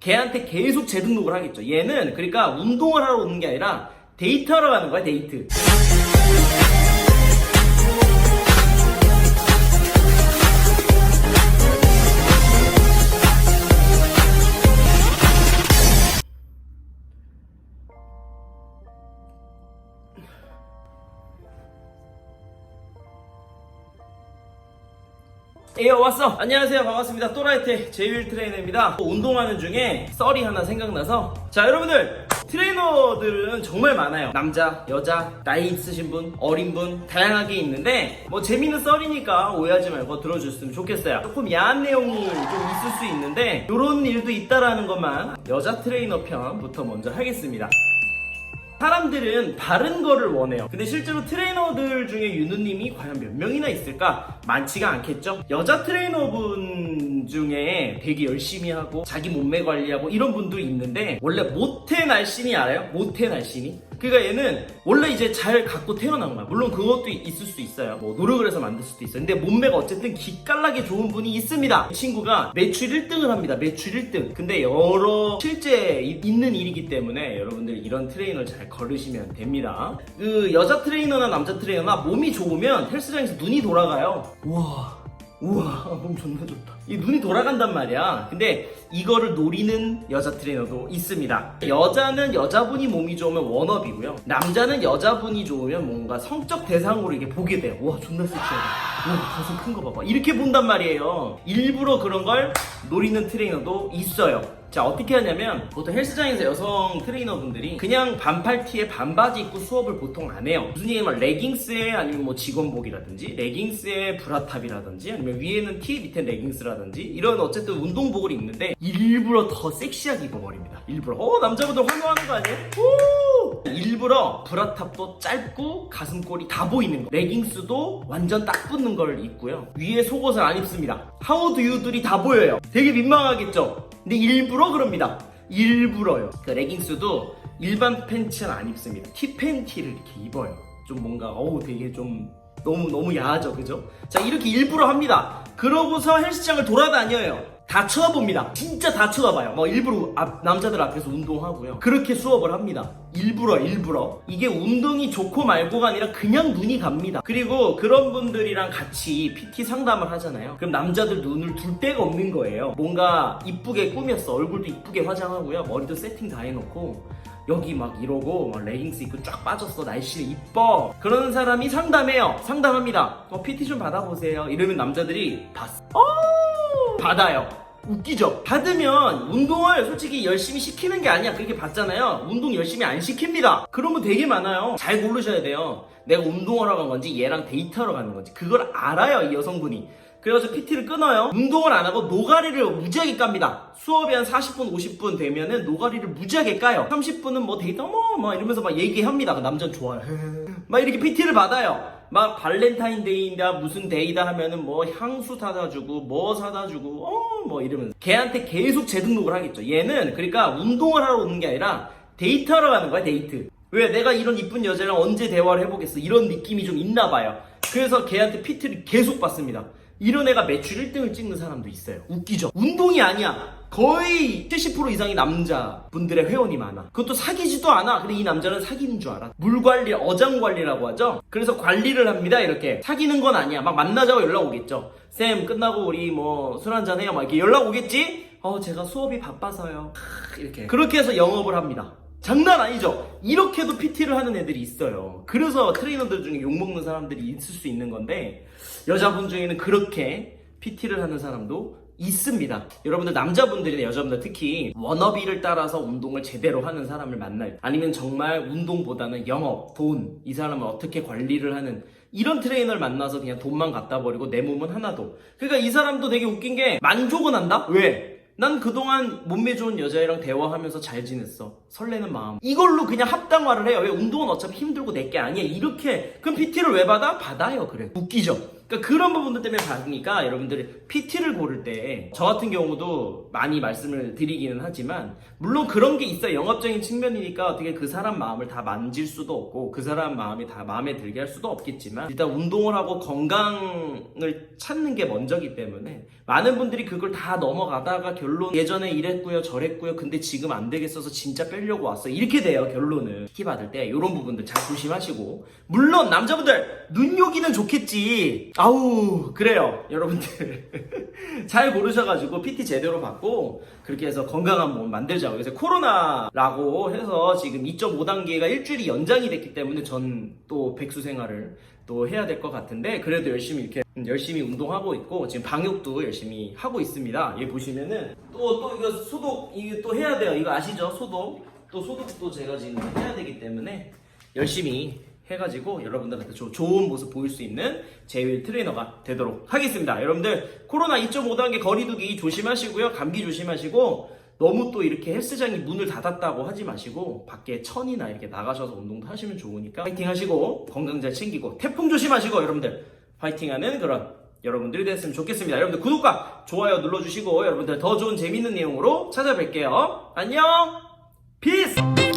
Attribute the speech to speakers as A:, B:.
A: 걔한테 계속 재등록을 하겠죠. 얘는 그러니까 운동을 하러 오는 게 아니라 데이트하러 가는 거야, 데이트. 에어 왔어. 안녕하세요. 반갑습니다. 또라이트 제이윌 트레이너입니다. 운동하는 중에 썰이 하나 생각나서. 자 여러분들 트레이너들은 정말 많아요. 남자 여자 나이 있으신 분 어린 분 다양하게 있는데 뭐 재밌는 썰이니까 오해하지 말고 들어줬으면 좋겠어요. 조금 야한 내용이 좀 있을 수 있는데 이런 일도 있다라는 것만 여자 트레이너 편부터 먼저 하겠습니다 사람들은 바른 거를 원해요. 근데 실제로 트레이너들 중에 윤우님이 과연 몇 명이나 있을까? 많지가 않겠죠? 여자 트레이너분 중에 되게 열심히 하고 자기 몸매 관리하고 이런 분도 있는데 원래 모태 날씬이 알아요? 모태 날씬이? 그러니까 얘는 원래 이제 잘 갖고 태어난 거야. 물론 그것도 있을 수 있어요. 뭐 노력을 해서 만들 수도 있어요. 근데 몸매가 어쨌든 기깔나게 좋은 분이 있습니다. 이 친구가 매출 1등을 합니다. 매출 1등. 근데 여러 실제 이- 있는 일이기 때문에 여러분들 이런 트레이너를 잘 걸으시면 됩니다. 그 여자 트레이너나 남자 트레이너나 몸이 좋으면 헬스장에서 눈이 돌아가요. 우와. 우와 몸 존나 좋다. 이 눈이 돌아간단 말이야. 근데 이거를 노리는 여자 트레이너도 있습니다. 여자는 여자분이 몸이 좋으면 원업이고요. 남자는 여자분이 좋으면 뭔가 성적 대상으로 이게 보게 돼요. 와 존나 섹시하다. 와 가슴 큰 거 봐봐. 이렇게 본단 말이에요. 일부러 그런 걸 노리는 트레이너도 있어요 자 어떻게 하냐면 보통 헬스장에서 여성 트레이너분들이 그냥 반팔 티에 반바지 입고 수업을 보통 안 해요 무슨 얘기냐면 레깅스에 아니면 뭐 직원복이라든지 레깅스에 브라탑이라든지 아니면 위에는 티 밑에 레깅스라든지 이런 어쨌든 운동복을 입는데 일부러 더 섹시하게 입어버립니다 일부러 어 남자분들 환호하는 거 아니에요? 오! 일부러 브라탑도 짧고 가슴골이 다 보이는 거 레깅스도 완전 딱 붙는 걸 입고요 위에 속옷을 안 입습니다 하우드유들이 다 보여요 되게 민망하겠죠? 근데 일부러 그럽니다. 일부러요. 그 레깅스도 일반 팬츠는 안 입습니다. 티 팬티를 이렇게 입어요. 좀 뭔가 어우 되게 좀 너무 너무 야하죠, 그죠? 자 이렇게 일부러 합니다. 그러고서 헬스장을 돌아다녀요. 다 쳐다봅니다. 진짜 다 쳐다봐요. 뭐 일부러 앞- 남자들 앞에서 운동하고요. 그렇게 수업을 합니다. 일부러 일부러. 이게 운동이 좋고 말고가 아니라 그냥 눈이 갑니다. 그리고 그런 분들이랑 같이 PT 상담을 하잖아요. 그럼 남자들 눈을 둘 데가 없는 거예요. 뭔가 이쁘게 꾸몄어. 얼굴도 이쁘게 화장하고요. 머리도 세팅 다 해놓고 여기 막 이러고 막 레깅스 입고 쫙 빠졌어 날씬해 이뻐 그러는 사람이 상담해요 상담합니다 어 PT 좀 받아보세요 이러면 남자들이 봤어 어 받아요 웃기죠 받으면 운동을 솔직히 열심히 시키는 게 아니야 그렇게 받잖아요 운동 열심히 안 시킵니다 그런 분 되게 많아요 잘 고르셔야 돼요 내가 운동하러 간 건지 얘랑 데이트하러 가는 건지 그걸 알아요 이 여성분이 그래가지고 PT를 끊어요. 운동을 안 하고 노가리를 무지하게 깝니다. 수업이 한 40분, 50분 되면은 노가리를 무지하게 까요. 30분은 뭐 데이트, 어머, 막 이러면서 막 얘기합니다. 그 남자는 좋아요. 막 이렇게 PT를 받아요. 막 발렌타인데이다, 무슨 데이다 하면은 뭐 향수 사다 주고, 뭐 사다 주고, 어, 뭐 이러면서. 걔한테 계속 재등록을 하겠죠. 얘는 그러니까 운동을 하러 오는 게 아니라 데이트하러 가는 거야, 데이트. 왜 내가 이런 이쁜 여자랑 언제 대화를 해보겠어 이런 느낌이 좀 있나 봐요 그래서 걔한테 PT를 계속 받습니다 이런 애가 매출 1등을 찍는 사람도 있어요. 웃기죠? 운동이 아니야. 거의 70% 이상이 남자분들의 회원이 많아. 그것도 사귀지도 않아. 근데 이 남자는 사귀는 줄 알아. 물 관리 어장 관리라고 하죠? 그래서 관리를 합니다 이렇게. 사귀는 건 아니야. 막 만나자고 연락 오겠죠? 쌤 끝나고 우리 뭐 술 한잔 해요. 막 이렇게 연락 오겠지? 어 제가 수업이 바빠서요. 크, 이렇게. 그렇게 해서 영업을 합니다 장난 아니죠? 이렇게도 PT를 하는 애들이 있어요. 그래서 트레이너들 중에 욕먹는 사람들이 있을 수 있는 건데, 여자분 중에는 그렇게 PT를 하는 사람도 있습니다. 여러분들 남자분들이나 여자분들 특히 워너비를 따라서 운동을 제대로 하는 사람을 만날 때, 아니면 정말 운동보다는 영업, 돈, 이 사람을 어떻게 관리를 하는 이런 트레이너를 만나서 그냥 돈만 갖다 버리고 내 몸은 하나도. 그러니까 이 사람도 되게 웃긴 게 만족은 한다? 왜? 난 그동안 몸매 좋은 여자애랑 대화하면서 잘 지냈어. 설레는 마음. 이걸로 그냥 합당화를 해요. 왜 운동은 어차피 힘들고 내게 아니야. 이렇게. 그럼 PT를 왜 받아? 받아요. 그래. 웃기죠? 그러니까 그런 부분들 때문에 받으니까 여러분들이 PT를 고를 때 저 같은 경우도 많이 말씀을 드리기는 하지만 물론 그런 게 있어요. 영업적인 측면이니까 어떻게 그 사람 마음을 다 만질 수도 없고 그 사람 마음이 다 마음에 들게 할 수도 없겠지만 일단 운동을 하고 건강을 찾는 게 먼저기 때문에 많은 분들이 그걸 다 넘어가다가 결론 예전에 이랬고요 저랬고요 근데 지금 안 되겠어서 진짜 빼려고 왔어 이렇게 돼요 결론은. PT 받을 때 이런 부분들 잘 조심하시고. 물론 남자분들 눈요기는 좋겠지. 아우 그래요 여러분들. 잘 고르셔가지고 PT 제대로 받고 그렇게 해서 건강한 몸 만들자고. 그래서 코로나라고 해서 지금 2.5단계가 일주일이 연장이 됐기 때문에 전 또 백수 생활을 또 해야 될 것 같은데 그래도 열심히 이렇게 열심히 운동하고 있고 지금 방역도 열심히 하고 있습니다. 여기 보시면은 또 또 이거 소독 이게 또 해야 돼요. 이거 아시죠? 소독 또 소독도 제가 지금 해야 되기 때문에 열심히 해가지고 여러분들한테 조- 좋은 모습 보일 수 있는 제일 트레이너가 되도록 하겠습니다. 여러분들 코로나 2.5단계 거리두기 조심하시고요. 감기 조심하시고 너무 또 이렇게 헬스장이 문을 닫았다고 하지 마시고 밖에 천이나 이렇게 나가셔서 운동도 하시면 좋으니까 파이팅 하시고 건강 잘 챙기고 태풍 조심하시고 여러분들 파이팅하는 그런 여러분들이 됐으면 좋겠습니다. 여러분들 구독과 좋아요 눌러주시고 여러분들 더 좋은 재밌는 내용으로 찾아뵐게요. 안녕! 피스!